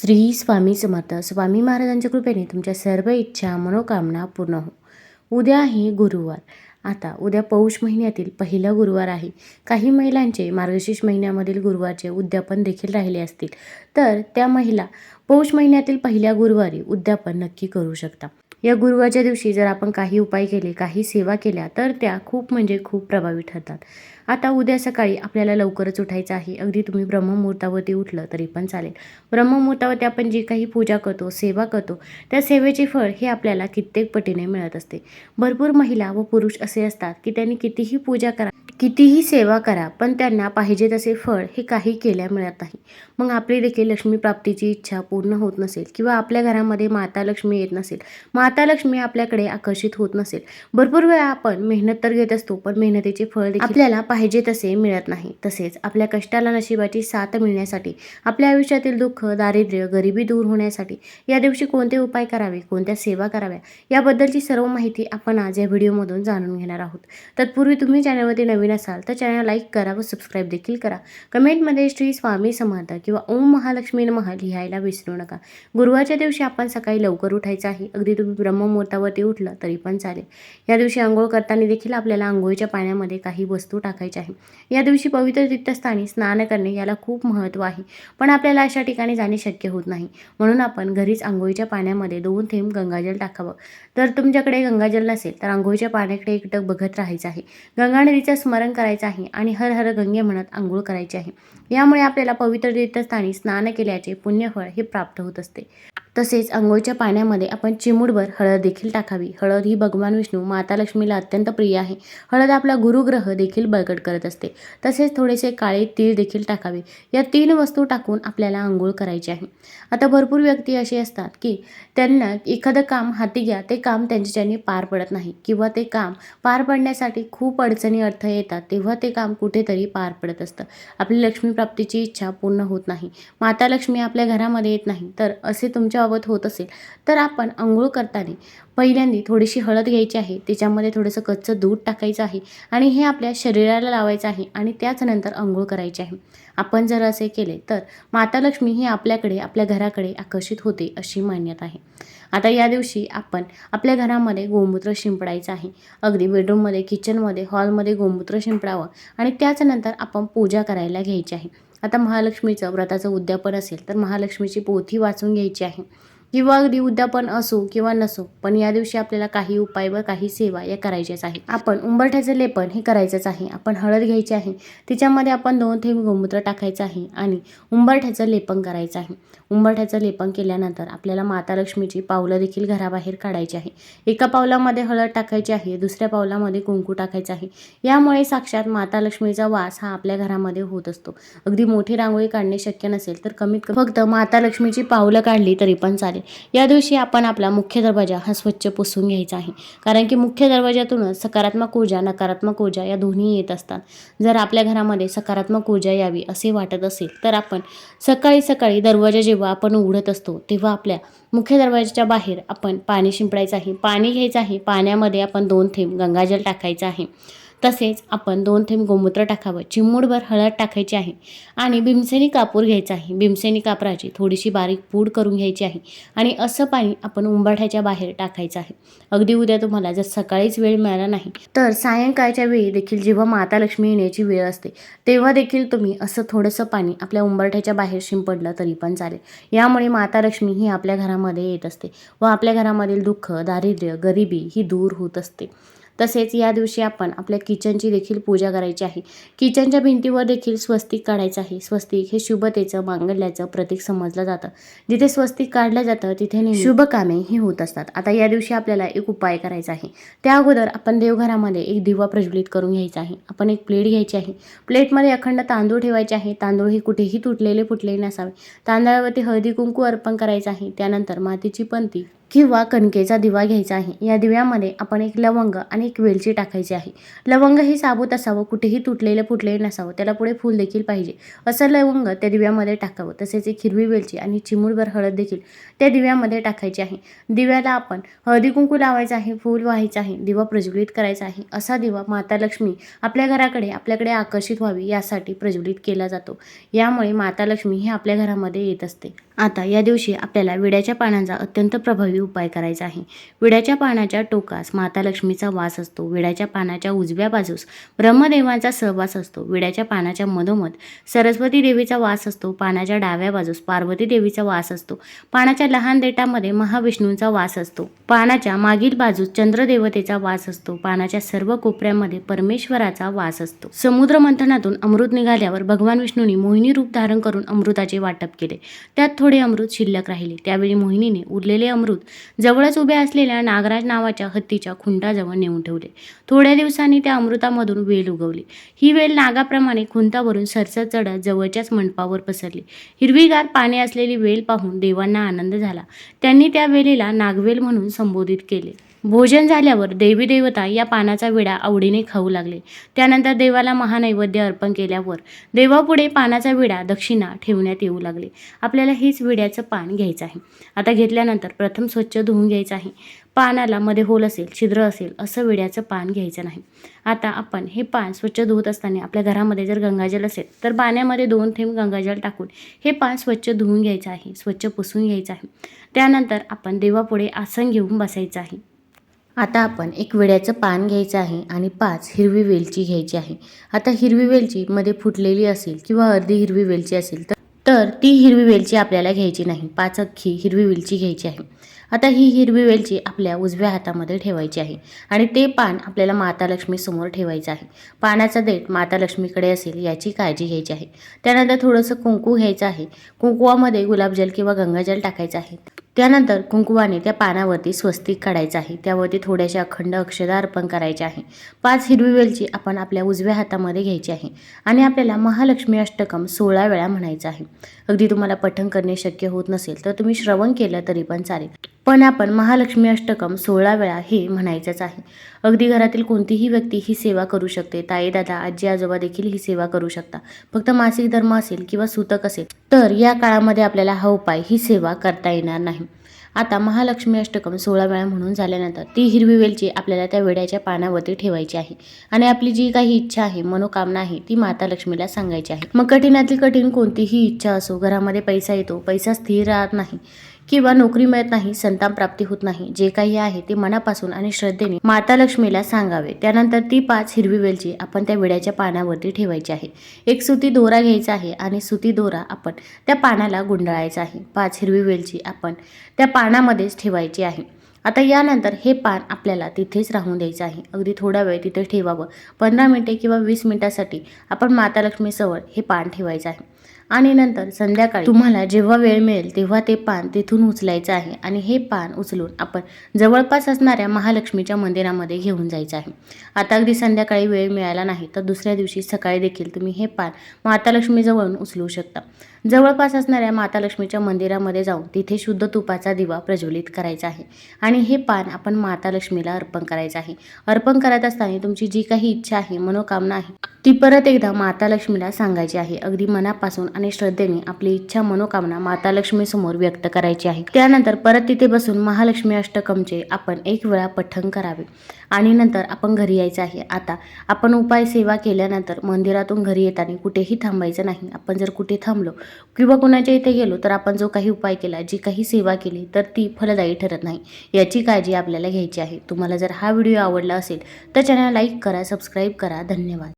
श्री स्वामी समर्थ. स्वामी महाराजांच्या कृपेने तुमच्या सर्व इच्छा मनोकामना पूर्ण हो. उद्या आहे गुरुवार. आता उद्या पौष महिन्यातील पहिला गुरुवार आहे. काही महिलांचे मार्गशीर्ष महिन्यामधील गुरुवारचे उद्यापन देखील राहिले असतील. तर त्या महिला पौष महिन्यातील पहिल्या गुरुवारी उद्यापन नक्की करू शकता. या गुरुवारच्या दिवशी जर आपण काही उपाय केले काही सेवा केल्या तर त्या खूप म्हणजे खूप प्रभावी ठरतात. आता उद्या सकाळी आपल्याला लवकरच उठायचं आहे. अगदी तुम्ही ब्रह्ममुहूर्तावरती उठलं तरी पण चालेल. ब्रह्ममुहूर्तावरती आपण जी काही पूजा करतो सेवा करतो त्या सेवेचे फळ हे आपल्याला कित्येक पटीने मिळत असते. भरपूर महिला व पुरुष असे असतात की त्यांनी कितीही पूजा करा कितीही सेवा करा पण त्यांना पाहिजे तसे फळ हे काही केल्या मिळत नाही. मग आपली देखील लक्ष्मी प्राप्तीची इच्छा पूर्ण होत नसेल किंवा आपल्या घरामध्ये माता लक्ष्मी येत नसेल माता लक्ष्मी आपल्याकडे आकर्षित होत नसेल. भरपूर वेळा आपण मेहनत तर घेत असतो पण मेहनतीचे फळ देखील आपल्याला पाहिजे तसे मिळत नाही. तसेच आपल्या कष्टाला नशिबाची साथ मिळण्यासाठी आपल्या आयुष्यातील दुःख दारिद्र्य गरिबी दूर होण्यासाठी या दिवशी कोणते उपाय करावे कोणत्या सेवा कराव्या याबद्दलची सर्व माहिती आपण आज या व्हिडिओमधून जाणून घेणार आहोत. तत्पूर्वी तुम्ही चॅनलवरती नवीन असाल तर चॅनल लाईक करा व सबस्क्राईब देखील करा. कमेंटमध्ये श्री स्वामी समर्थ किंवा ओम महालक्ष्मी नमः लिहायला विसरू नका. गुरुवारच्या दिवशी आपण सकाळी लवकर उठायचं आहे. अगदी तुम्ही ब्रह्ममुहूर्तावरती उठलं तरी पण चालेल. या दिवशी आंघोळ करताना देखील आपल्याला आंघोळीच्या पाण्यामध्ये काही वस्तू टाकायच्या आहे या दिवशी पवित्र तीर्थस्थानी स्नान करणे याला खूप महत्त्व आहे. पण आपल्याला अशा ठिकाणी जाणे शक्य होत नाही. म्हणून आपण घरीच आंघोळीच्या पाण्यामध्ये दोन थेंब गंगाजल टाकावं. तर तुमच्याकडे गंगाजल नसेल तर आंघोळीच्या पाण्याकडे एकटक बघत राहायचं आहे. गंगा नदीच्या स्मरण करायचं आहे आणि हर हर गंगे म्हणत आंघोळ करायची आहे. यामुळे आपल्याला पवित्र तीर्थस्थानी स्नान केल्याचे पुण्यफळ हे प्राप्त होत असते. तसेच आंघोळीच्या पाण्यामध्ये आपण चिमूडभर हळद देखील टाकावी. हळद ही भगवान विष्णू माता लक्ष्मीला अत्यंत प्रिय आहे. हळद आपला गुरुग्रह देखील बळकट करत असते. तसेच थोडेसे काळे तीळ देखील टाकावे. या तीन वस्तू टाकून आपल्याला आंघोळ करायची आहे. आता भरपूर व्यक्ती अशी असतात की त्यांना एखादं काम हाती घ्या ते काम त्यांच्याच्याने पार पडत नाही किंवा ते काम पार पडण्यासाठी खूप अडचणी अर्थ येतात तेव्हा ते काम कुठेतरी पार पडत असतं. आपली लक्ष्मी प्राप्तीची इच्छा पूर्ण होत नाही. माता लक्ष्मी आपल्या घरामध्ये येत नाही. तर असे तुमच्या तुमच्याबाबत होत असेल तर आपण आंघोळ करताना पहिल्यांदा थोडीशी हळद घ्यायची आहे त्याच्यामध्ये थोडंसं कच्चं दूध टाकायचं आहे आणि हे आपल्या शरीराला लावायचं आहे आणि त्याचनंतर आंघोळ करायची आहे. आपण जर असे केले तर माता लक्ष्मी ही आपल्याकडे आपल्या घराकडे आकर्षित होते अशी मान्यता आहे. आता या दिवशी आपण आपल्या घरामध्ये गोमूत्र शिंपडायचं आहे. अगदी बेडरूममध्ये किचनमध्ये हॉलमध्ये गोमूत्र शिंपडावं आणि त्याचनंतर आपण पूजा करायला घ्यायची आहे. आता महालक्ष्मीचं व्रताचं उद्यापन असेल तर महालक्ष्मीची पोथी वाचून घ्यायची आहे. किंवा अगदी उद्यापन असो किंवा नसो पण या दिवशी आपल्याला काही उपाय व काही सेवा या करायच्याच आहे आपण उंबरठ्याचं लेपन हे करायचंच आहे. आपण हळद घ्यायची आहे. तिच्यामध्ये आपण दोन थेंब गोमूत्र टाकायचं आहे आणि उंबरठ्याचं लेपन करायचं आहे. उंबरठ्याचं लेपन केल्यानंतर आपल्याला माता लक्ष्मीची पावलं देखील घराबाहेर काढायची आहे. एका पावलामध्ये हळद टाकायची आहे दुसऱ्या पावलामध्ये कुंकू टाकायचं आहे. यामुळे साक्षात माता लक्ष्मीचा वास हा आपल्या घरामध्ये होत असतो. अगदी मोठी रांगोळी काढणे शक्य नसेल तर कमीत कमी फक्त माता लक्ष्मीची पावलं काढली तरी पण चालेल. या दिवशी आपण आपला मुख्य दरवाजा हा स्वच्छ पुसून घ्यायचा आहे. कारण की मुख्य दरवाजातूनच सकारात्मक ऊर्जा नकारात्मक ऊर्जा या दोन्ही येत असतात. जर आपल्या घरामध्ये सकारात्मक ऊर्जा यावी असे वाटत असेल तर आपण सकाळी सकाळी दरवाजा जेव्हा आपण उघडत असतो तेव्हा आपल्या मुख्य दरवाजाच्या बाहेर आपण पाणी शिंपडायचं आहे. पाणी घ्यायचं आहे. पाण्यामध्ये आपण दोन थेंब गंगाजल टाकायचं आहे. तसेच आपण दोन थेंब गोमूत्र टाकावं. चिमूडभर हळद टाकायची आहे आणि भीमसेनी कापूर घ्यायचा आहे. भीमसेनी कापराची थोडीशी बारीक पूड करून घ्यायची आहे आणि असं पाणी आपण उंबरठ्याच्या बाहेर टाकायचं आहे. अगदी उद्या तुम्हाला जर सकाळीच वेळ मिळाला नाही तर सायंकाळच्या वेळी देखील जेव्हा माता लक्ष्मी येण्याची वेळ असते तेव्हा देखील तुम्ही असं थोडंसं पाणी आपल्या उंबरठ्याच्या बाहेर शिंपडलं तरी पण चालेल. यामुळे माता लक्ष्मी ही आपल्या घरामध्ये येत असते व आपल्या घरामधील दुःख दारिद्र्य गरिबी ही दूर होत असते. तसेच या दिवशी आपण आपल्या किचनची देखील पूजा करायची आहे. किचनच्या भिंतीवर देखील स्वस्तिक काढायचं आहे. स्वस्तिक हे शुभतेचं मांगल्याचं प्रतीक समजलं जातं. जिथे स्वस्तिक काढलं जातं तिथे शुभ कामे ही होत असतात. आता या दिवशी आपल्याला एक उपाय करायचा आहे. त्या अगोदर आपण देवघरामध्ये एक दिवा प्रज्वलित करून घ्यायचा आहे. आपण एक प्लेट घ्यायची आहे. प्लेटमध्ये अखंड तांदूळ ठेवायचे आहे. तांदूळ हे कुठेही तुटलेले फुटलेले नसावे. तांदळावरती हळदी कुंकू अर्पण करायचं आहे. त्यानंतर मातीची पंती किंवा कणकेचा दिवा घ्यायचा आहे. या दिव्यामध्ये आपण एक लवंग आणि एक वेलची टाकायची आहे. लवंग हे साबूत असावं कुठेही तुटलेलं फुटलेलं नसावं त्याला पुढे फूल देखील पाहिजे. असं लवंग त्या दिव्यामध्ये टाकावं तसेच एक हिरवी वेलची आणि चिमूटभर हळद देखील त्या दिव्यामध्ये टाकायची आहे. दिव्याला आपण हळदी कुंकू लावायचं आहे फूल व्हायचं आहे दिवा प्रज्वलित करायचा आहे. असा दिवा माता लक्ष्मी आपल्या घराकडे आपल्याकडे आकर्षित व्हावी यासाठी प्रज्वलित केला जातो. यामुळे माता लक्ष्मी ही आपल्या घरामध्ये येत असते. आता या दिवशी आपल्याला विड्याच्या पानांचा अत्यंत प्रभावी उपाय करायचा आहे. विड्याच्या पानाच्या टोकास माता लक्ष्मीचा वास असतो. विड्याच्या पानाच्या उजव्या बाजूस ब्रह्मदेवांचा सहवास असतो. विड्याच्या पानाच्या मधोमध सरस्वती देवीचा वास असतो. पानाच्या डाव्या बाजूस पार्वती देवीचा वास असतो. पानाच्या लहान देठामध्ये महाविष्णूंचा वास असतो. पानाच्या मागील बाजूस चंद्रदेवतेचा वास असतो. पानाच्या सर्व कोपऱ्यामध्ये परमेश्वराचा वास असतो. समुद्र मंथनातून अमृत निघाल्यावर भगवान विष्णूंनी मोहिनी रूप धारण करून अमृताचे वाटप केले. त्यात थोडे अमृत शिल्लक राहिले. त्यावेळी मोहिनीने उरलेले अमृत जवळच उभ्या असलेल्या नागराज नावाच्या हत्तीच्या खुंटाजवळ नेऊन ठेवले. थोड्या दिवसांनी त्या अमृतामधून वेल उगवली. ही वेल नागाप्रमाणे खुंतावरून सरसर चढत जवळच्याच मंडपावर पसरली. हिरवीगार पाने असलेली वेल पाहून देवांना आनंद झाला. त्यांनी त्या वेलीला नागवेल म्हणून संबोधित केले. भोजन झाल्यावर देवी देवता या पानाचा विडा आवडीने खाऊ लागले. त्यानंतर देवाला महानैवेद्य अर्पण केल्यावर देवापुढे पानाचा विडा दक्षिणा ठेवण्यात येऊ लागले. आपल्याला हेच विड्याचं पान घ्यायचं आहे. आता घेतल्यानंतर प्रथम स्वच्छ धुवून घ्यायचं आहे. पानाला मध्ये होल असेल छिद्र असेल असं विड्याचं पान घ्यायचं नाही. आता आपण हे पान स्वच्छ धुवत असताना आपल्या घरामध्ये जर गंगाजल असेल तर पाण्यामध्ये दोन थेंब गंगाजल टाकून हे पान स्वच्छ धुवून घ्यायचं आहे. स्वच्छ पुसून घ्यायचं आहे. त्यानंतर आपण देवापुढे आसन घेऊन बसायचं आहे. आता आपण एक विड्याचं पान घ्यायचं आहे आणि पाच हिरवी वेलची घ्यायची आहे. आता हिरवी वेलची मध्ये फुटलेली असेल किंवा अर्धी हिरवी वेलची असेल तर तर ती हिरवी वेलची आपल्याला घ्यायची नाही. पाच अख्खी हिरवी वेलची घ्यायची आहे. आता ही हिरवी वेलची आपल्या उजव्या हातामध्ये ठेवायची आहे आणि ते पान आपल्याला माता लक्ष्मीसमोर ठेवायचं आहे. पानाचा देठ माता लक्ष्मीकडे असेल याची काळजी घ्यायची आहे. त्यानंतर थोडंसं कुंकू घ्यायचं आहे. कुंकुवामध्ये गुलाबजल किंवा गंगाजल टाकायचं आहे. त्यानंतर कुंकुवाने त्या पानावरती स्वस्तिक काढायचं आहे. त्यावरती थोड्याशा अखंड अक्षदा अर्पण करायचे आहे. पाच हिरवी वेलची आपण आपल्या उजव्या हातामध्ये घ्यायची आहे आणि आपल्याला महालक्ष्मी अष्टकम सोळा वेळा म्हणायचं आहे. अगदी तुम्हाला पठण करणे शक्य होत नसेल तर तुम्ही श्रवण केलं तरी पण चालेल. पण आपण महालक्ष्मी अष्टकम सोळा वेळा हे म्हणायचंच आहे. अगदी घरातील कोणतीही व्यक्ती ही सेवा करू शकते. ताई दादा आजी आजोबा देखील ही सेवा करू शकता. फक्त मासिक धर्म असेल किंवा सूतक असेल तर या काळामध्ये आपल्याला हा उपाय ही सेवा करता येणार नाही. आता महालक्ष्मी अष्टकम सोळा वेळा म्हणून झाल्यानंतर ती हिरवी वेलची आपल्याला त्या वेड्याच्या पानावरती ठेवायची आहे. आणि आपली जी काही इच्छा आहे मनोकामना आहे ती माता लक्ष्मीला सांगायची आहे. मग कठीणातली कठीण कोणतीही इच्छा असो घरामध्ये पैसा येतो पैसा स्थिर राहत नाही किंवा नोकरी मिळत नाही संतान प्राप्ती होत नाही जे काही आहे ते मनापासून आणि श्रद्धेने माता लक्ष्मीला सांगावे. त्यानंतर ती पाच हिरवी वेलची आपण त्या विड्याच्या पानावरती ठेवायची आहे. एक सुती दोरा घ्यायचा आहे आणि सुती दोरा आपण त्या पानाला गुंडाळायचा आहे. पाच हिरवी वेलची आपण त्या पानामध्येच ठेवायची आहे. आता यानंतर हे पान आपल्याला तिथेच राहून द्यायचं आहे. अगदी थोडा वेळ तिथे ठेवावं. पंधरा मिनिटे किंवा वीस मिनिटासाठी आपण माता लक्ष्मीसमोर हे पान ठेवायचं आहे. आणि नंतर संध्याकाळी तुम्हाला जेव्हा वेळ मिळेल तेव्हा ते पान तिथून उचलायचं आहे आणि हे पान उचलून आपण जवळपास असणाऱ्या महालक्ष्मीच्या मंदिरामध्ये घेऊन जायचं आहे. आता अगदी संध्याकाळी वेळ मिळाला नाही तर दुसऱ्या दिवशी सकाळी देखील तुम्ही हे पान माता लक्ष्मीजवळून उचलू शकता. जवळपास असणाऱ्या माता लक्ष्मीच्या मंदिरामध्ये जाऊन तिथे शुद्ध तुपाचा दिवा प्रज्वलित करायचा आहे. आणि हे पान आपण माता लक्ष्मीला अर्पण करायचं आहे. अर्पण करत असताना तुमची जी काही इच्छा आहे मनोकामना आहे ती परत एकदा माता लक्ष्मीला सांगायची आहे. अगदी मनापासून आणि श्रद्धेने आपली इच्छा मनोकामना माता लक्ष्मीसमोर व्यक्त करायची आहे. त्यानंतर परत तिथे बसून महालक्ष्मी अष्टकमचे आपण एक वेळा पठण करावे. आणि नंतर आपण घरी यायचं आहे. आता आपण उपाय सेवा केल्यानंतर मंदिरातून घरी येताना कुठेही थांबायचं नाही. आपण जर कुठे थांबलो किंवा कोणाच्या इथे गेलो तर आपण जो काही उपाय केला जी काही सेवा केली तर ती फलदायी ठरत नाही. याची काळजी आपल्याला घ्यायची आहे. तुम्हाला जर हा व्हिडिओ आवडला असेल तर चॅनल लाईक करा सबस्क्राईब करा. धन्यवाद.